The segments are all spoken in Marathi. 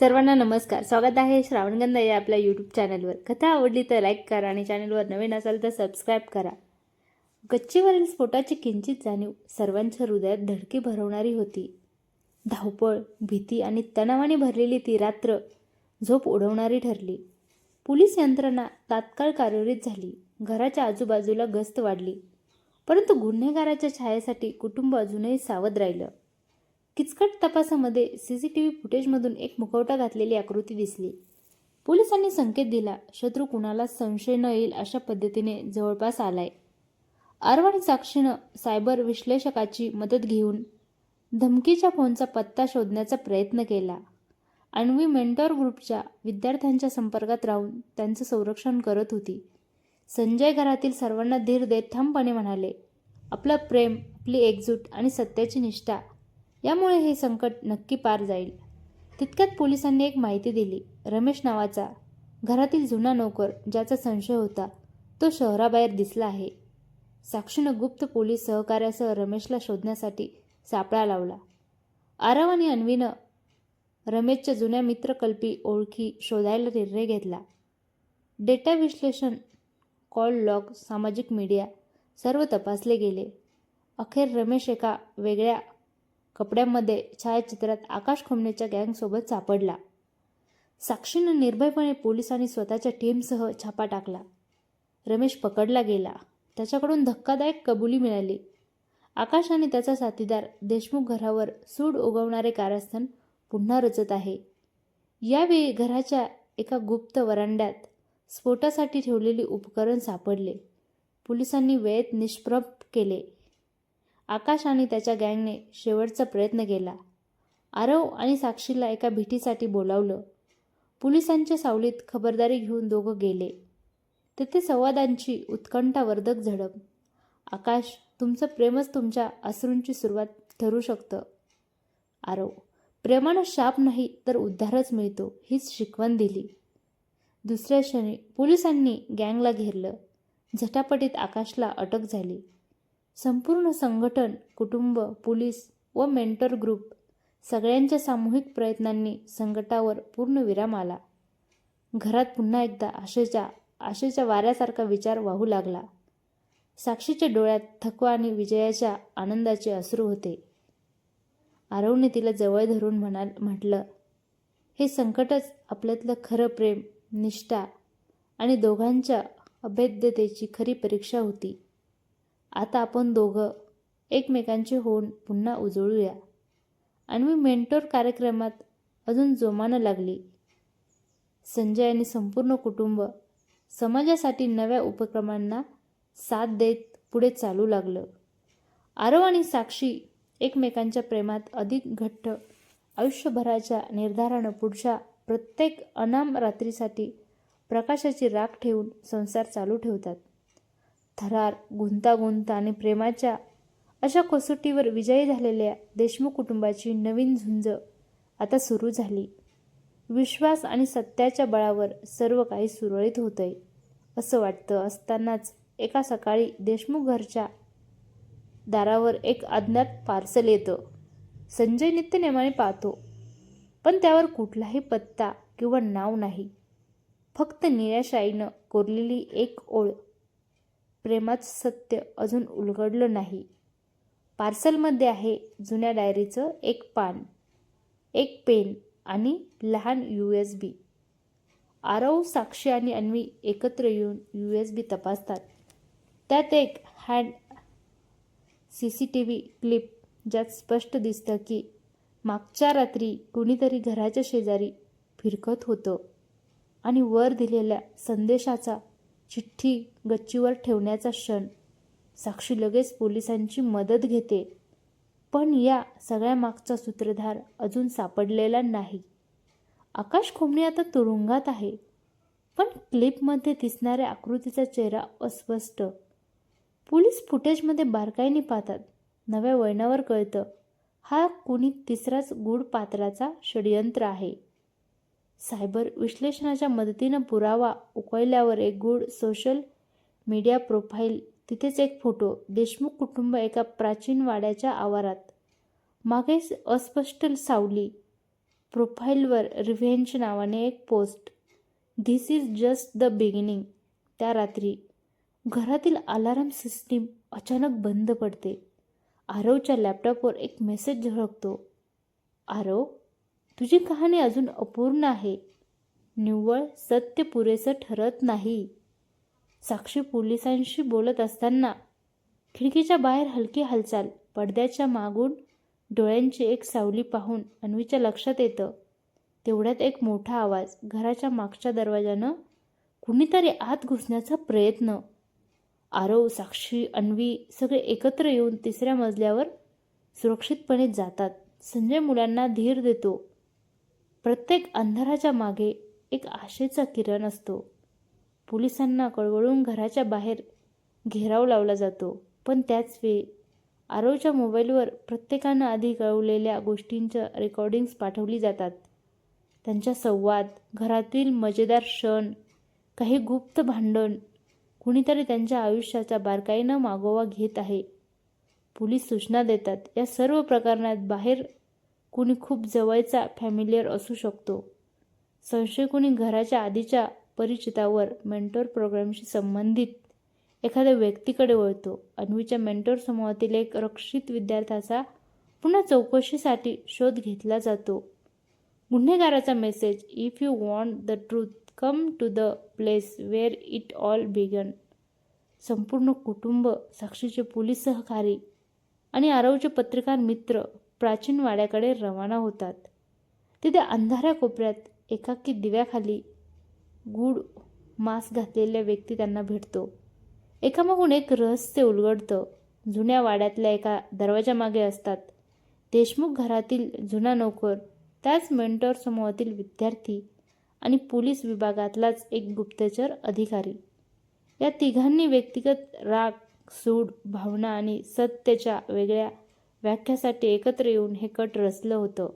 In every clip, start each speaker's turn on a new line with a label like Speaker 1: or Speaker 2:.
Speaker 1: सर्वांना नमस्कार. स्वागत आहे श्रावणगंधा या आपल्या यूट्यूब चॅनलवर कथा आवडली तर लाईक करा आणि चॅनलवर नवीन असाल तर सबस्क्राईब करा. गच्चीवरील स्फोटाची किंचित जाणीव सर्वांच्या हृदयात धडकी भरवणारी होती. धावपळ भीती आणि तणावाने भरलेली ती रात्र झोप उडवणारी ठरली. पोलीस यंत्रणा तात्काळ कार्यरत झाली. घराच्या आजूबाजूला गस्त वाढली. परंतु गुन्हेगाराच्या छायेसाठी कुटुंब अजूनही सावध राहिलं. किचकट तपासामध्ये सी सी टी व्ही फुटेजमधून एक मुखवटा घातलेली आकृती दिसली. पोलिसांनी संकेत दिला शत्रू कुणाला संशय न येईल अशा पद्धतीने जवळपास आलाय. आरवाणी साक्षीनं सायबर विश्लेषकाची मदत घेऊन धमकीच्या फोनचा पत्ता शोधण्याचा प्रयत्न केला. अन्वी मेंटॉर ग्रुपच्या विद्यार्थ्यांच्या संपर्कात राहून त्यांचं संरक्षण करत होती. संजय घरातील सर्वांना धीर देत ठामपणे म्हणाले आपलं प्रेम आपली एकजूट आणि सत्याची निष्ठा यामुळे हे संकट नक्की पार जाईल. तितक्यात पोलिसांनी एक माहिती दिली. रमेश नावाचा घरातील जुना नोकर ज्याचा संशय होता तो शहराबाहेर दिसला आहे. साक्षीनं गुप्त पोलीस सहकार्यासह रमेशला शोधण्यासाठी सापळा लावला. आरव आणि अन्वीनं रमेशच्या जुन्या मित्रकल्पी ओळखी शोधायला निर्णय घेतला. डेटा विश्लेषण कॉल लॉग सामाजिक मीडिया सर्व तपासले गेले. अखेर रमेश एका वेगळ्या कपड्यांमध्ये छायाचित्रात आकाश खोमनेच्या गँगसोबत सापडला. साक्षीनं निर्भयपणे पोलिसांनी स्वतःच्या टीमसह छापा टाकला. रमेश पकडला गेला. त्याच्याकडून धक्कादायक कबुली मिळाली. आकाश आणि त्याचा साथीदार देशमुख घरावर सूड उगवणारे कारस्थान पुन्हा रचत आहे. यावेळी घराच्या एका गुप्त वरांड्यात स्फोटासाठी ठेवलेली उपकरण सापडले. पोलिसांनी वेळेत निष्प्रभ केले. आकाश आणि त्याच्या गँगने शेवटचा प्रयत्न केला. आरव आणि साक्षीला एका भेटीसाठी बोलावलं. पोलिसांच्या सावलीत खबरदारी घेऊन दोघं गेले. तेथे संवादांची उत्कंठावर्धक झडप. आकाश तुमचं प्रेमच तुमच्या अश्रूंची सुरुवात ठरू शकतं. आरव प्रेमानं शाप नाही तर उद्धारच मिळतो हीच शिकवण दिली. दुसऱ्या क्षणी पोलिसांनी गँगला घेरलं. झटापटीत आकाशला अटक झाली. संपूर्ण संघटन कुटुंब पोलीस व मेंटर ग्रुप सगळ्यांच्या सामूहिक प्रयत्नांनी संकटावर पूर्ण विराम आला. घरात पुन्हा एकदा आशेच्या आशेच्या वाऱ्यासारखा विचार वाहू लागला. साक्षीच्या डोळ्यात थकवा आणि विजयाच्या आनंदाचे अश्रू होते. आरवने तिला जवळ धरून म्हणाल म्हटलं हे संकटच आपल्यातलं खरं प्रेम निष्ठा आणि दोघांच्या अभेद्यतेची खरी परीक्षा होती. आता आपण दोघं एकमेकांचे होऊन पुन्हा उजळूया. आणि मी मेंटोर कार्यक्रमात अजून जोमानं लागली. संजय आणि संपूर्ण कुटुंब समाजासाठी नव्या उपक्रमांना साथ देत पुढे चालू लागलं. आरव आणि साक्षी एकमेकांच्या प्रेमात अधिक घट्ट आयुष्यभराच्या निर्धारानं पुढच्या प्रत्येक अनाम रात्रीसाठी प्रकाशाची राख ठेवून संसार चालू ठेवतात. थरार गुंतागुंत आणि प्रेमाच्या अशा कसोटीवर विजयी झालेल्या देशमुख कुटुंबाची नवीन झुंज आता सुरू झाली. विश्वास आणि सत्याच्या बळावर सर्व काही सुरळीत होतंय असं वाटतं असतानाच एका सकाळी देशमुख घरच्या दारावर एक अज्ञात पार्सल येतं. संजय नित्यनेमाने पाहतो पण त्यावर कुठलाही पत्ता किंवा नाव नाही. फक्त निळ्या शाईनं कोरलेली एक ओळ प्रेमाचं सत्य अजून उलगडलं नाही. पार्सलमध्ये आहे जुन्या डायरीचं एक पान एक पेन आणि लहान U S B. Aarav Sakshi आणि अन्वी एकत्र येऊन यू एस बी तपासतात. त्यात एक hand C C T V clip ज्यात स्पष्ट दिसतं की मागच्या रात्री कुणीतरी घराच्या शेजारी फिरकत होतं आणि वर दिलेल्या संदेशाचा चिठ्ठी गच्चीवर ठेवण्याचा क्षण. साक्षी लगेच पोलिसांची मदत घेते. पण या सगळ्या मागचा सूत्रधार अजून सापडलेला नाही. आकाश खोमणे आता तुरुंगात आहे. पण क्लिपमध्ये दिसणाऱ्या आकृतीचा चेहरा अस्पष्ट. पोलीस फुटेजमध्ये बारकाईने पाहतात. नव्या वळणावर कळतं. हा कुणी तिसराच गूढ पात्राचा षडयंत्र आहे. सायबर विश्लेषणाच्या मदतीनं पुरावा उकळल्यावर एक गुड सोशल मीडिया प्रोफाईल तिथेच एक फोटो देशमुख कुटुंब एका प्राचीन वाड्याच्या आवारात. मागे अस्पष्ट सावली प्रोफाईलवर रिव्हेंज नावाने एक post this is just the beginning त्या रात्री घरातील अलार्म सिस्टीम अचानक बंद पडते. आरवच्या लॅपटॉपवर एक मेसेज झळकतो. आरव तुझी कहाणी अजून अपूर्ण आहे. निव्वळ सत्य पुरेसं ठरत नाही. साक्षी पोलिसांशी बोलत असताना खिडकीच्या बाहेर हलकी हालचाल पडद्याच्या मागून डोळ्यांची एक सावली पाहून अन्वीच्या लक्षात येतं. तेवढ्यात एक मोठा आवाज घराच्या मागच्या दरवाजानं कुणीतरी आत घुसण्याचा प्रयत्न. आरव साक्षी अन्वी सगळे एकत्र येऊन तिसऱ्या मजल्यावर सुरक्षितपणे जातात. संजय मुलांना धीर देतो. प्रत्येक अंधाराच्या मागे एक आशेचा किरण असतो. पोलिसांना कळवळून घराच्या बाहेर घेराव लावला जातो. पण त्याच वेळी आरोच्या मोबाईलवर प्रत्येकानं आधी कळवलेल्या गोष्टींच्या रेकॉर्डिंग्स पाठवली जातात. त्यांच्या संवाद घरातील मजेदार क्षण काही गुप्त भांडण कुणीतरी त्यांच्या आयुष्याचा बारकाईनं मागोवा घेत आहे. पोलीस सूचना देतात या सर्व प्रकरणात बाहेर कुणी खूप जवळचा फॅमिलियर असू शकतो. संशय कुणी घराच्या आधीच्या परिचितावर मेंटोर प्रोग्रामशी संबंधित एखाद्या व्यक्तीकडे वळतो. अन्वीच्या मेंटोर समूहातील एक रक्षित विद्यार्थ्याचा पुन्हा चौकशीसाठी शोध घेतला जातो. गुन्हेगाराचा message if you want the truth come to the place where it all began संपूर्ण कुटुंब साक्षीचे पोलीस सहकारी आणि आरवचे पत्रकार मित्र प्राचीन वाड्याकडे रवाना होतात. तिथे अंधाऱ्या कोपऱ्यात एकाकी दिव्याखाली गूढ मास्क घातलेल्या व्यक्ती त्यांना भेटतो. एकामागून एक रहस्य उलगडतं. जुन्या वाड्यातल्या एका दरवाजामागे असतात. देशमुख घरातील जुना नोकर त्याच मेंटॉर समूहातील विद्यार्थी आणि पोलीस विभागातलाच एक गुप्तचर अधिकारी. या तिघांनी व्यक्तिगत राग सूड भावना आणि सत्याच्या वेगळ्या व्याख्यासाठी एकत्र येऊन हे कट रचलं होतं.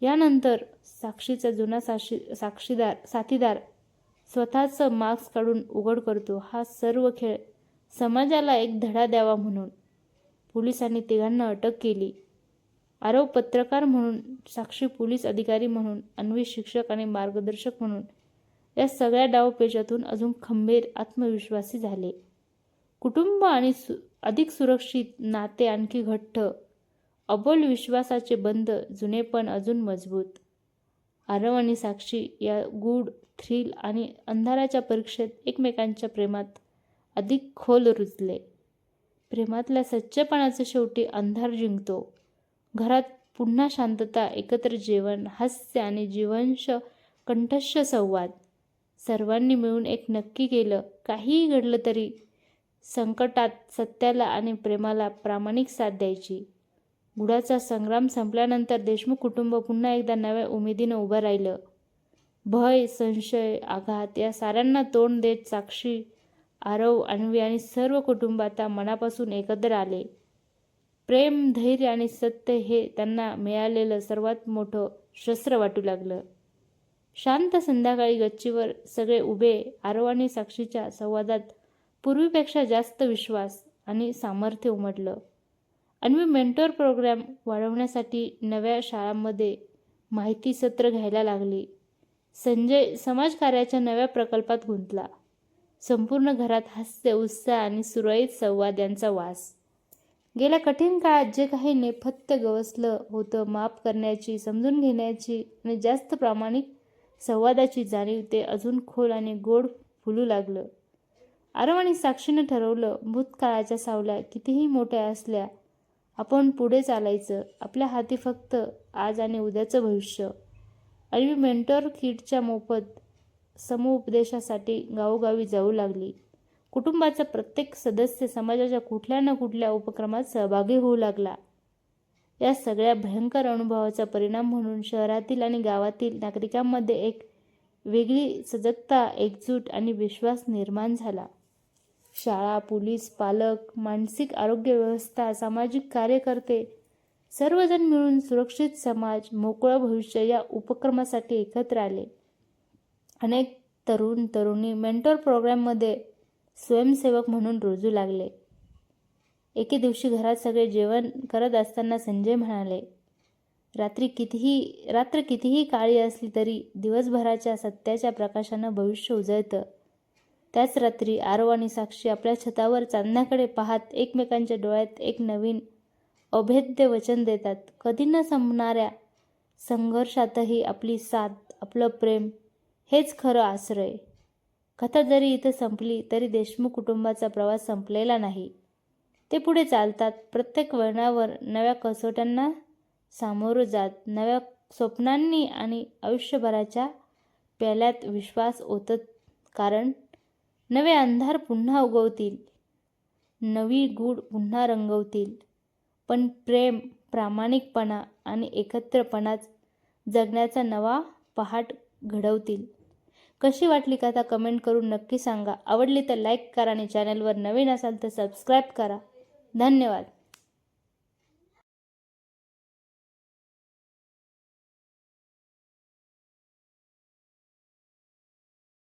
Speaker 1: यानंतर साक्षीचा जुना साक्षी साक्षीदार साथीदार स्वतःचं मास्क काढून उघड करतो. हा सर्व खेळ समाजाला एक धडा द्यावा म्हणून पोलिसांनी तिघांना अटक केली. आरोप पत्रकार म्हणून साक्षी पोलीस अधिकारी म्हणून अन्वी शिक्षक आणि मार्गदर्शक म्हणून या सगळ्या डावपेचातून अजून खंबीर आत्मविश्वासी झाले. कुटुंब आणि सु अधिक सुरक्षित नाते आणखी घट्ट. अबोल विश्वासाचे बंद जुने पण अजून मजबूत. आरव आणि साक्षी या गूढ थ्रिल आणि अंधाराच्या परीक्षेत एकमेकांच्या प्रेमात अधिक खोल रुजले. प्रेमातल्या सच्चेपणाचे शेवटी अंधार जिंकतो. घरात पुन्हा शांतता एकत्र जेवण हास्य आणि जीवंश कंठस्थ संवाद. सर्वांनी मिळून एक नक्की केलं काहीही घडलं तरी संकटात सत्याला आणि प्रेमाला प्रामाणिक साथ द्यायची. गुडाचा संग्राम संपल्यानंतर देशमुख कुटुंब पुन्हा एकदा नव्या उमेदीनं उभं राहिलं. भय संशय आघात या साऱ्यांना तोंड देत साक्षी आरव अन्वी आणि सर्व कुटुंब आता मनापासून एकत्र आले. प्रेम धैर्य आणि सत्य हे त्यांना मिळालेलं सर्वात मोठं शस्त्र वाटू लागलं. शांत संध्याकाळी गच्चीवर सगळे उभे आरव आणि साक्षीच्या संवादात पूर्वीपेक्षा जास्त विश्वास आणि सामर्थ्य उमटलं. आणि मी मेंटोर प्रोग्रॅम वाढवण्यासाठी नव्या शाळांमध्ये माहिती सत्र घ्यायला लागली. संजय समाजकार्याच्या नव्या प्रकल्पात गुंतला. संपूर्ण घरात हास्य उत्साह आणि सुरळीत संवाद यांचा वास. गेल्या कठीण काळात जे काही नेपथ्य गवसलं होतं माफ करण्याची समजून घेण्याची आणि जास्त प्रामाणिक संवादाची जाणीव ते अजून खोल आणि गोड फुलू लागलं. आरवाने साक्षीनं ठरवलं भूतकाळाच्या सावल्या कितीही मोठ्या असल्या आपण पुढे चालायचं. आपल्या हाती फक्त आज आणि उद्याचं भविष्य. आणि मेंटॉर किटच्या मोफत समुपदेशासाठी गावोगावी जाऊ लागली. कुटुंबाचा प्रत्येक सदस्य समाजाच्या कुठल्या ना कुठल्या उपक्रमात सहभागी होऊ लागला. या सगळ्या भयंकर अनुभवाचा परिणाम म्हणून शहरातील आणि गावातील नागरिकांमध्ये एक वेगळी सजगता एकजूट आणि विश्वास निर्माण झाला. शाळा पोलीस पालक मानसिक आरोग्य व्यवस्था सामाजिक कार्यकर्ते सर्वजण मिळून सुरक्षित समाज मोकळं भविष्य या उपक्रमासाठी एकत्र आले. अनेक तरुण तरुणी मेंटॉर प्रोग्राममध्ये स्वयंसेवक म्हणून रुजू लागले. एके दिवशी घरात सगळे जेवण करत असताना संजय म्हणाले रात्री कितीही रात्र कितीही काळी असली तरी दिवसभराच्या सत्याच्या प्रकाशानं भविष्य उजळतं. त्याच रात्री आरव आणि साक्षी आपल्या छतावर चांदण्याकडे पाहत एकमेकांच्या डोळ्यात एक नवीन अभेद्य वचन देतात. कधी न संपणाऱ्या संघर्षातही आपली साथ आपलं प्रेम हेच खरं आश्रय. कथा जरी इथं संपली तरी देशमुख कुटुंबाचा प्रवास संपलेला नाही. ते पुढे चालतात. प्रत्येक वळणावर नव्या कसोट्यांना सामोरं जात नव्या स्वप्नांनी आणि आयुष्यभराच्या प्याल्यात विश्वास ओतत. कारण नवे अंधार पुन्हा उगवतील. नवी गूढ पुन्हा रंगवतील. पण प्रेम प्रामाणिकपणा आणि एकत्रपणाच जगण्याचा नवा पहाट घडवतील. कशी वाटली कथा कमेंट करून नक्की सांगा. आवडली तर लाईक करा आणि चॅनलवर नवीन असाल तर सबस्क्राईब करा. धन्यवाद.